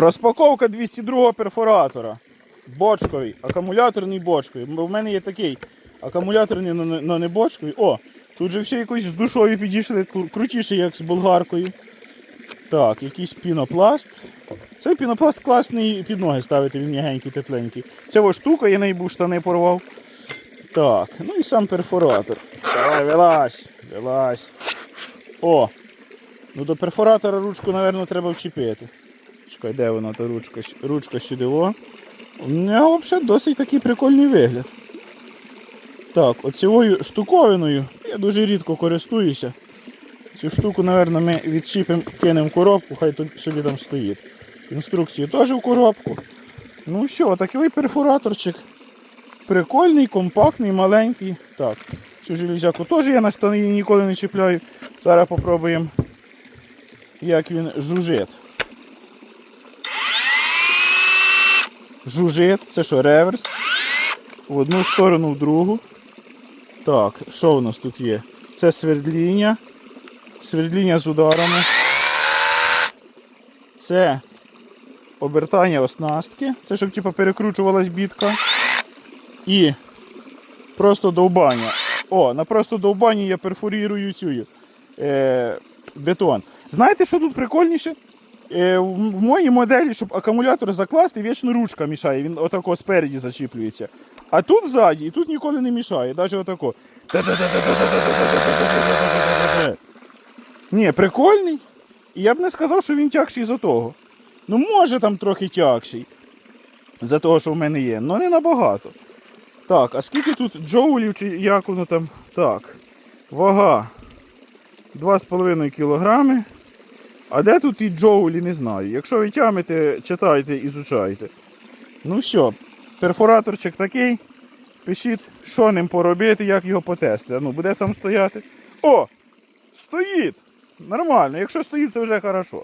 Розпаковка 202 перфоратора. Бочковий, акумуляторний бочковий. Бо в мене є такий акумуляторний, але не бочковий. О, тут же все якось з душою підійшли, крутіше, як з болгаркою. Так, якийсь пінопласт. Цей пінопласт класний під ноги ставити, він м'ягенький, тепленький. Це ось штука, я неї був штани порвав. Так, ну і сам перфоратор. Давай, вилазь, вилазь. О! Ну до перфоратора ручку, мабуть, треба вчепити. Чекай, де вона та ручка? Ручка сюди. О. У нього взагалі досить такий прикольний вигляд. Так, оцією штуковиною я дуже рідко користуюся. Цю штуку, мабуть, ми відчіпимо, кинемо коробку, хай тут собі там стоїть. Інструкції теж в коробку. Ну все, такий перфораторчик. Прикольний, компактний, маленький. Так, цю железяку теж я на штани ніколи не чіпляю. Зараз попробуємо, як він жужить. Жужит, це що, реверс? В одну сторону, в другу. Так, що у нас тут є? Це свердління. Свердління з ударами. Це обертання оснастки. Це щоб типу, перекручувалась бітка. І просто довбання. О, на просто довбанні я перфорірую цю е, бетон. Знаєте, що тут прикольніше? Е, в моїй моделі, щоб акумулятор закласти, вічно ручка мішає, він отако спереді зачіплюється. А тут ззаді, і тут ніколи не мішає, навіть отако. Ні, прикольний. І я б не сказав, що він тягший за того. Ну, може там трохи тягший. За того, що в мене є, але не набагато. Так, а скільки тут джоулів чи як воно там? Так. Вага 2,5 кілограми. А де тут і джоулі, не знаю. Якщо ви тямите, читайте, ізучайте. Ну все, перфораторчик такий. Пишіть, що ним поробити, як його потести. Ну, буде сам стояти. О! Стоїть! Нормально. Якщо стоїть, це вже хорошо.